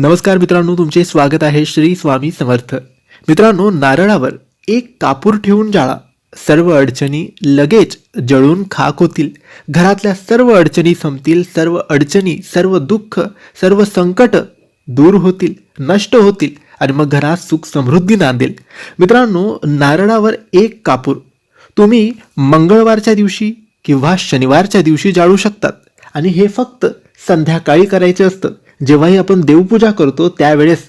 नमस्कार मित्रांनो तुमचे स्वागत आहे श्री स्वामी समर्थ. मित्रांनो नारळावर एक कापूर ठेवून जाळा. सर्व अडचणी लगेच जळून खाक होतील. घरातल्या सर्व अडचणी संपतील सर्व अडचणी सर्व दुःख सर्व संकट दूर होतील नष्ट होतील आणि मग घरात सुख समृद्धी नांदेल. मित्रांनो नारळावर एक कापूर. तुम्ही मंगळवारच्या दिवशी किंवा शनिवारच्या दिवशी जाळू शकतात आणि हे फक्त संध्याकाळी करायचे असतं. जेव्हाही आपण देवपूजा करतो त्यावेळेस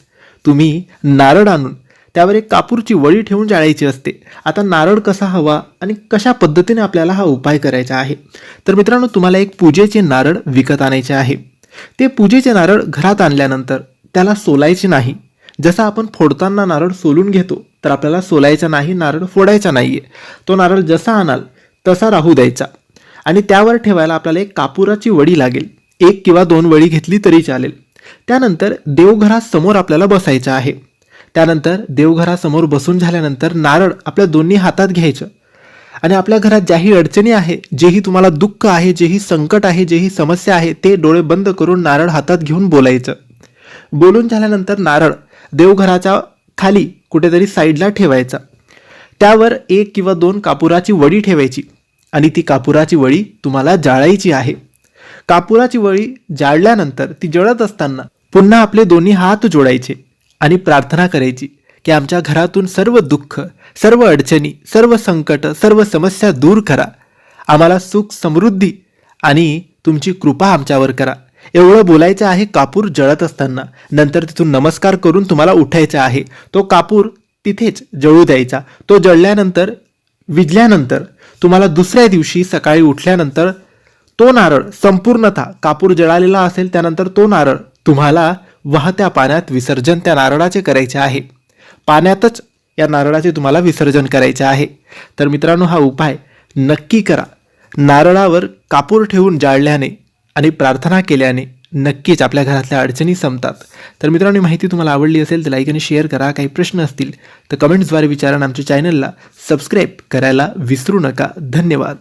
तुम्ही नारळ आणून त्यावर एक कापूरची वळी ठेवून जाळायची असते. आता नारळ कसा हवा आणि कशा पद्धतीने आपल्याला हा उपाय करायचा आहे? तर मित्रांनो तुम्हाला एक पूजेचे नारळ विकत आणायचे आहे. ते पूजेचे नारळ घरात आणल्यानंतर त्याला सोलायचे नाही. जसं आपण फोडताना नारळ सोलून घेतो तर आपल्याला सोलायचा नाही नारळ फोडायचा नाही आहे तो नारळ जसा आणाल तसा राहू द्यायचा. आणि त्यावर ठेवायला आपल्याला एक कापुराची वडी लागेल. एक किंवा दोन वडी घेतली तरी चालेल. त्यानंतर देवघरासमोर आपल्याला बसायचं आहे. त्यानंतर देवघरासमोर बसून झाल्यानंतर नारळ आपल्या दोन्ही हातात घ्यायचं. आणि आपल्या घरात ज्याही अडचणी आहे जेही तुम्हाला दुःख आहे जेही संकट आहे जेही समस्या आहे ते डोळे बंद करून नारळ हातात घेऊन बोलायचं. बोलून झाल्यानंतर नारळ देवघराच्या खाली कुठेतरी साईडला ठेवायचा. त्यावर एक किंवा दोन कापुराची वडी ठेवायची. आणि ती कापुराची वडी तुम्हाला जाळायची आहे. कापुराची वळी जाळल्यानंतर ती जळत असताना पुन्हा आपले दोन्ही हात जोडायचे आणि प्रार्थना करायची की आमच्या घरातून सर्व दुःख सर्व अडचणी सर्व संकट सर्व समस्या दूर करा. आम्हाला सुख समृद्धी आणि तुमची कृपा आमच्यावर करा. एवढं बोलायचं आहे कापूर जळत असताना. नंतर तिथून नमस्कार करून तुम्हाला उठायचं आहे. तो कापूर तिथेच जळू द्यायचा. तो जळल्यानंतर विजल्यानंतर तुम्हाला दुसऱ्या दिवशी सकाळी उठल्यानंतर तो नारळ संपूर्णतः कापूर जळालेला असेल त्यानंतर तो नारळ तुम्हाला वाहत्या पाण्यात विसर्जन त्या नारळाचे करायचे आहे. पाण्यातच या नारळाचे तुम्हाला विसर्जन करायचे आहे. तर मित्रांनो हा उपाय नक्की करा. नारळावर कापूर ठेवून जाळल्याने आणि प्रार्थना केल्याने नक्कीच आपल्या घरातल्या अडचणी संपतात. तर मित्रांनो माहिती तुम्हाला आवडली असेल तर लाईक आणि शेअर करा. काही प्रश्न असतील तर कमेंट्सद्वारे विचारा आमच्या चॅनलला सबस्क्राईब करायला विसरू नका. धन्यवाद.